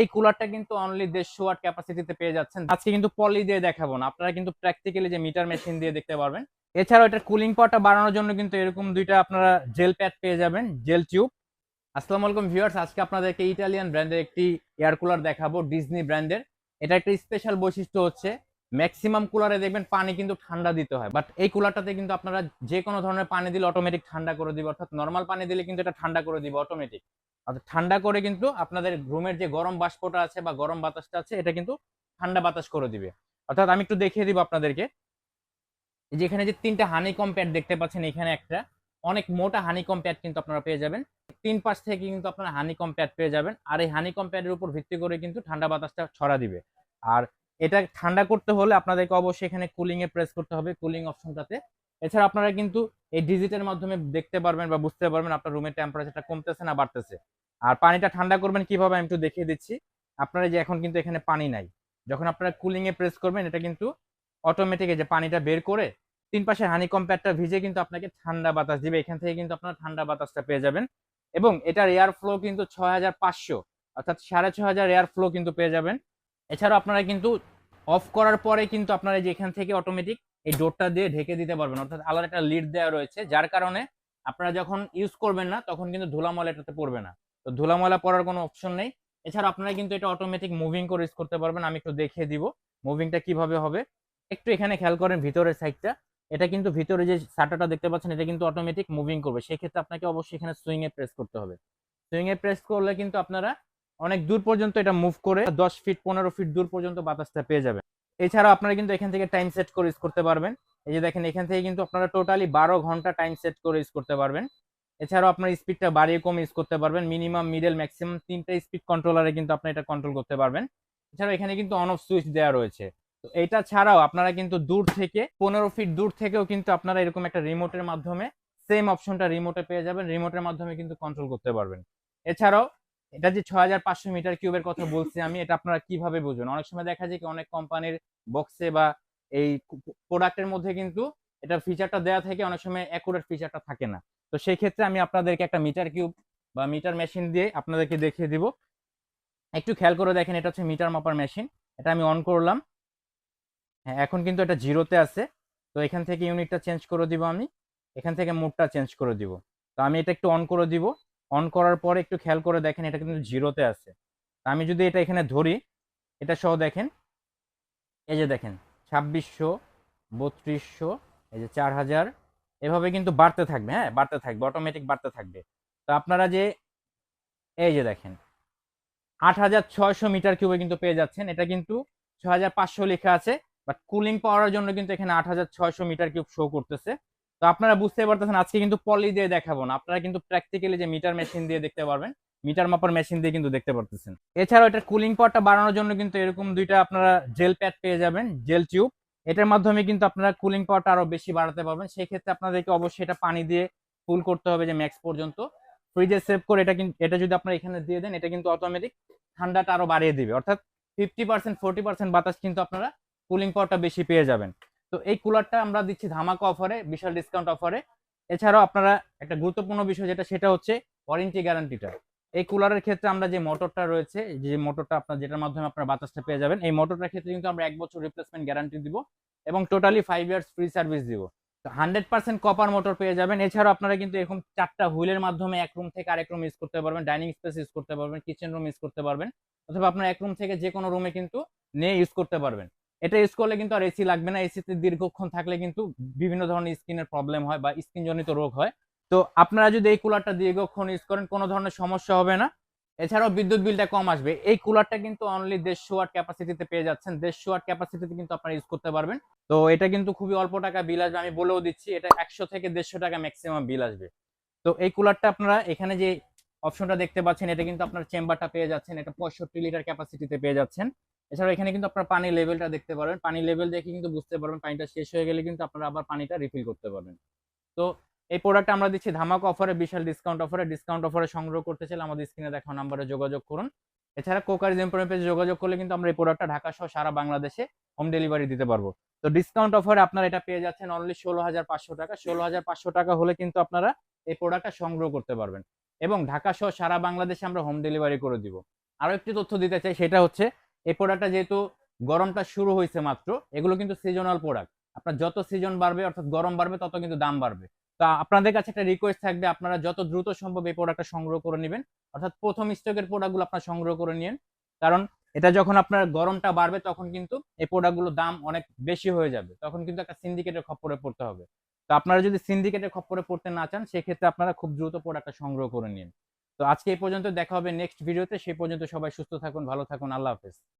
এই কুলারটা কিন্তু অনলি দেড়শো ওয়াট ক্যাপাসিটিতে পেয়ে যাচ্ছেন। আজকে কিন্তু পলি দিয়ে দেখাবো না। আপনারা কিন্তু প্র্যাকটিক্যালি যে মিটার মেশিন দিয়ে দেখতে পারবেন। এছাড়াও এটার কুলিং পাওয়ারটা বাড়ানোর জন্য কিন্তু এরকম দুইটা আপনারা জেল প্যাড পেয়ে যাবেন জেল টিউব আসসালামু আলাইকুম ভিউয়ার্স আজকে আপনাদেরকে ইটালিয়ান ব্র্যান্ডের একটি এয়ার কুলার দেখাবো ডিজনি ব্র্যান্ডের এটা একটা স্পেশাল বৈশিষ্ট্য হচ্ছে ম্যাক্সিমাম কুলারে দেখবেন পানি কিন্তু ঠান্ডা দিতে হয়। বাট এই কুলারটাতে কিন্তু আপনারা যে কোনো ধরনের পানি দিলে অটোমেটিক ঠান্ডা করে দিবে, অর্থাৎ নর্মাল পানি দিলে কিন্তু এটা ঠান্ডা করে দিবে অটোমেটিক অর্থাৎ ঠান্ডা করে কিন্তু আপনাদের রুমের যে গরম বাষ্পটা আছে বা গরম বাতাসটা আছে, এটা কিন্তু ঠান্ডা বাতাস করে দিবে। অর্থাৎ আমি একটু দেখিয়ে দিব আপনাদেরকে। এই যে তিনটা হানি প্যাড দেখতে পাচ্ছেন, এখানে একটা। অনেক মোটা হানি প্যাড কিন্তু আপনারা পেয়ে যাবেন। তিন পাশ থেকে কিন্তু আপনারা হানি প্যাড পেয়ে যাবেন। আর এই হানি প্যাডের উপর ভিত্তি করে কিন্তু ঠান্ডা বাতাসটা ছড়া দিবে। আর এটা ঠান্ডা করতে হলে আপনাদেরকে অবশ্যই এখানে কুলিং এ প্রেস করতে হবে। কুলিং অপশনটাতে এছাড়া আপনারা কিন্তু এই ডিজিটের মাধ্যমে দেখতে পারবেন বা বুঝতে পারবেন আপনার রুমের টেম্পারেচারটা কমতেছে না বাড়তেছে। আর পানিটা ঠান্ডা করবেন কীভাবে আমি একটু দেখিয়ে দিচ্ছি। আপনারা যে এখন কিন্তু এখানে পানি নাই। যখন আপনারা কুলিং এ প্রেস করবেন, এটা কিন্তু অটোমেটিক যে পানিটা বের করে তিন পাশে হানি প্যাডটা ভিজে কিন্তু আপনাকে ঠান্ডা বাতাস দিবে। এখান থেকে কিন্তু আপনারা ঠান্ডা বাতাসটা পেয়ে যাবেন। এবং এটার এয়ার ফ্লো কিন্তু ছয় হাজার পাঁচশো, অর্থাৎ সাড়ে ছয় হাজার এয়ার ফ্লো কিন্তু পেয়ে যাবেন। এছাড়াও আপনারা কিন্তু অফ করার পরে কিন্তু আপনারা যে এখান থেকে অটোমেটিক এই ডোরটা দিয়ে ঢেকে দিতে পারবেন, অর্থাৎ আলাদা একটা লিড দেওয়া রয়েছে, যার কারণে আপনারা যখন ইউজ করবেন না, তখন কিন্তু ধুলাময়লা এটাতে পড়বে না। তো ধুলাময়লা পড়ার কোনো অপশন নেই। এছাড়া আপনারা কিন্তু এটা অটোমেটিক মুভিং করে ইউজ করতে পারবেন, আমি একটু দেখিয়ে দিব মুভিংটা কীভাবে হবে। একটু এখানে খেয়াল করেন ভিতরের সাইডটা এটা কিন্তু ভিতরে যে শাটারটা দেখতে পাচ্ছেন, এটা কিন্তু অটোমেটিক মুভিং করবে। সেক্ষেত্রে আপনাকে অবশ্যই এখানে সুইং এ প্রেস করতে হবে। সুইং এ প্রেস করলে কিন্তু আপনারা অনেক দূর পর্যন্ত এটা মুভ করে দশ ফিট পনেরো ফিট দূর পর্যন্ত বাতাসটা পেয়ে যাবেন। এছাড়াও আপনারা কিন্তু এখান থেকে টাইম সেট করে ইউজ করতে পারবেন। এই যে দেখেন, এখান থেকে কিন্তু আপনারা টোটালি বারো ঘণ্টা টাইম সেট করে ইউজ করতে পারবেন। এছাড়াও আপনার স্পিডটা বাড়িয়ে কম ইউজ করতে পারবেন। মিনিমাম মিডল ম্যাক্সিমাম তিনটা স্পিড কন্ট্রোলারে কিন্তু আপনি এটা কন্ট্রোল করতে পারবেন। এছাড়াও এখানে কিন্তু অন অফ সুইচ দেওয়া রয়েছে। তো এটা ছাড়াও আপনারা কিন্তু দূর থেকে, পনেরো ফিট দূর থেকেও কিন্তু আপনারা এরকম একটা রিমোটের মাধ্যমে সেম অপশনটা রিমোটে পেয়ে যাবেন। রিমোটের মাধ্যমে কিন্তু কন্ট্রোল করতে পারবেন। এছাড়াও এটা যে ছয় হাজার পাঁচশো মিটার কিউবের কথা বলছি আমি, এটা আপনারা কীভাবে বুঝবেন? অনেক সময় দেখা যায় কি, অনেক কোম্পানির বক্সে বা এই প্রোডাক্টের মধ্যে কিন্তু এটা ফিচারটা দেওয়া থেকে, অনেক সময় অ্যাকুরেট ফিচারটা থাকে না। তো সেই ক্ষেত্রে আমি আপনাদেরকে একটা মিটার কিউব বা মিটার মেশিন দিয়ে আপনাদেরকে দেখিয়ে দিব। একটু খেয়াল করে দেখেন, এটা হচ্ছে মিটার মাপার মেশিন এটা আমি অন করলাম। হ্যাঁ এখন কিন্তু এটা জিরোতে আছে। তো এখান থেকে ইউনিটটা চেঞ্জ করে দিব আমি। এখান থেকে মোডটা চেঞ্জ করে দিব। তো আমি এটা একটু অন করে দিব। অন করার পরে একটু খেয়াল করে দেখেন, এটা কিন্তু জিরোতে আছে। আমি যদি এটা এখানে ধরি, এটা সহ দেখেন, এই যে দেখেন, ছাব্বিশশো, বত্রিশশো, এই যে চার হাজার, এভাবে কিন্তু বাড়তে থাকবে হ্যাঁ বাড়তে থাকবে অটোমেটিক বাড়তে থাকবে। তো আপনারা যে, এই যে দেখেন, আট হাজার ছয়শো মিটার কিউবে কিন্তু পেয়ে যাচ্ছেন। এটা কিন্তু ছ হাজার পাঁচশো লেখা আছে বাট কুলিং পাওয়ার জন্য কিন্তু এখানে আট হাজার ছয়শো মিটার কিউব শো করতেছে। তো আপনারা বুঝতে পারতেছেন, আজকে কিন্তু পলি দিয়ে দেখাবো না। আপনারা কিন্তু প্র্যাকটিক্যালি যে মিটার মেশিন দিয়ে দেখতে পারবেন মিটার মাপার মেশিন দিয়ে কিন্তু দেখতে পারতেছেন। এছাড়াও এটা কুলিং পাওয়ারটা বাড়ানোর জন্য কিন্তু এরকম দুইটা আপনারা জেল প্যাড পেয়ে যাবেন জেল টিউব এটার মাধ্যমে কিন্তু আপনারা কুলিং পাওয়ারটা আরও বেশি বাড়াতে পারবেন। সেই ক্ষেত্রে আপনাদেরকে অবশ্যই এটা পানি দিয়ে ফুল করতে হবে যে ম্যাক্স পর্যন্ত। ফ্রিজে সেভ করে এটা কিন্তু এটা যদি আপনারা এখানে দিয়ে দেন, এটা কিন্তু অটোমেটিক ঠান্ডাটা আরও বাড়িয়ে দিবে। অর্থাৎ ফিফটি পার্সেন্ট ফোর্টি পার্সেন্ট বাতাস কিন্তু আপনারা কুলিং পাওয়ারটা বেশি পেয়ে যাবেন। তো এই কুলারটা আমরা দিচ্ছি ধামাকা অফারে, বিশাল ডিসকাউন্ট অফারে। এছাড়াও আপনারা একটা গুরুত্বপূর্ণ বিষয় যেটা, সেটা হচ্ছে ওয়ারেন্টি গ্যারান্টিটা এই কুলারের ক্ষেত্রে আমরা যে মোটরটা রয়েছে, যে মোটরটা আপনার, যেটার মাধ্যমে আপনার বাতাসটা পেয়ে যাবেন, এই মোটরটার ক্ষেত্রে কিন্তু আমরা এক বছর রিপ্লেসমেন্ট গ্যারান্টি দিব এবং totally five years free service দিব। তো হান্ড্রেড পার্সেন্ট কপার মোটর পেয়ে যাবেন। এছাড়াও আপনারা কিন্তু এরকম চারটা হুইলের মাধ্যমে এক রুম থেকে আরেক রুম ইউজ করতে পারবেন ডাইনিং স্পেস ইউজ করতে পারবেন কিচেন রুম ইউজ করতে পারবেন, অথবা আপনার এক রুম থেকে যে কোনো রুমে কিন্তু নিয়ে ইউজ করতে পারবেন। এটা ইউজ করলে কিন্তু আর এসি লাগবে না। এসিতে দীর্ঘক্ষণ থাকলে কিন্তু বিভিন্ন ধরনের স্কিনের প্রবলেম হয় বা স্কিন জনিত রোগ হয়। তো আপনারা যদি এই কুলারটা দীর্ঘক্ষণ ইউজ করেন, কোনো ধরনের সমস্যা হবে না। এছাড়াও বিদ্যুৎ বিলটা কম আসবে। এই কুলারটা কিন্তু অনলি দেড়শো ওয়াট ক্যাপাসিটিতে পেয়ে যাচ্ছেন। দেড়শো ওয়াট ক্যাপাসিটিতে কিন্তু আপনারা ইউজ করতে পারবেন। তো এটা কিন্তু খুবই অল্প টাকা বিল আসবে। আমি বলেও দিচ্ছি, এটা একশো থেকে দেড়শো টাকা ম্যাক্সিমাম বিল আসবে। তো এই কুলারটা আপনারা এখানে যে অপশনটা দেখতে পাচ্ছেন, এটা কিন্তু আপনার চেম্বারটা পেয়ে যাচ্ছেন। এটা পঁয়ষট্টি লিটার ক্যাপাসিটিতে পেয়ে যাচ্ছেন। এছাড়াও এখানে কিন্তু আপনার পানির লেভেলটা দেখতে পারবেন। পানি লেভেল দেখে কিন্তু বুঝতে পারবেন, পানিটা শেষ হয়ে গেলে কিন্তু আপনারা আবার পানিটা রিফিল করতে পারবেন। তো এই প্রোডাক্ট আমরা দিচ্ছি ধামাক অফারে বিশাল ডিসকাউন্ট অফারে ডিসকাউন্ট অফারে সংগ্রহ করতে চাইলে আমাদের স্ক্রিনে দেখা নাম্বারে যোগাযোগ করুন। এছাড়া কোকার জিম্পোরিয়াম পেজে যোগাযোগ করলে কিন্তু আমরা এই প্রোডাক্টটা ঢাকা সহ সারা বাংলাদেশে হোম ডেলিভারি দিতে পারব। তো ডিসকাউন্ট অফারে আপনারা এটা পেয়ে যাচ্ছেন অনলি ষোলো হাজার পাঁচশো টাকা। ষোলো হাজার পাঁচশো টাকা হলে কিন্তু আপনারা এই প্রোডাক্টটা সংগ্রহ করতে পারবেন। এবং ঢাকা সহ সারা বাংলাদেশে আমরা হোম ডেলিভারি করে দিব। আরও একটি তথ্য দিতে চাই, সেটা হচ্ছে এই প্রোডাক্টটা যেহেতু গরমটা শুরু হয়েছে মাত্র, এগুলো কিন্তু সিজনাল প্রোডাক্ট আপনার যত সিজন বাড়বে, অর্থাৎ গরম বাড়বে, তত কিন্তু দাম বাড়বে। তা আপনাদের কাছে একটা রিকোয়েস্ট থাকবে, আপনারা যত দ্রুত সম্ভব এই প্রোডাক্টটা সংগ্রহ করে নেবেন। অর্থাৎ প্রথম স্টকের প্রোডাক্টগুলো আপনারা সংগ্রহ করে নিন কারণ এটা যখন আপনার গরমটা বাড়বে, তখন কিন্তু এই প্রোডাক্টগুলোর দাম অনেক বেশি হয়ে যাবে। তখন কিন্তু একটা সিন্ডিকেটের খপ্পরে পড়তে হবে। তো আপনারা যদি সিন্ডিকেটের খপ্পরে পড়তে না চান, সেক্ষেত্রে আপনারা খুব দ্রুত প্রোডাক্টটা সংগ্রহ করে নিন। তো আজকে এই পর্যন্ত দেখা হবে নেক্সট ভিডিওতে সেই পর্যন্ত সবাই সুস্থ থাকুন, ভালো থাকুন, আল্লাহ হাফেজ।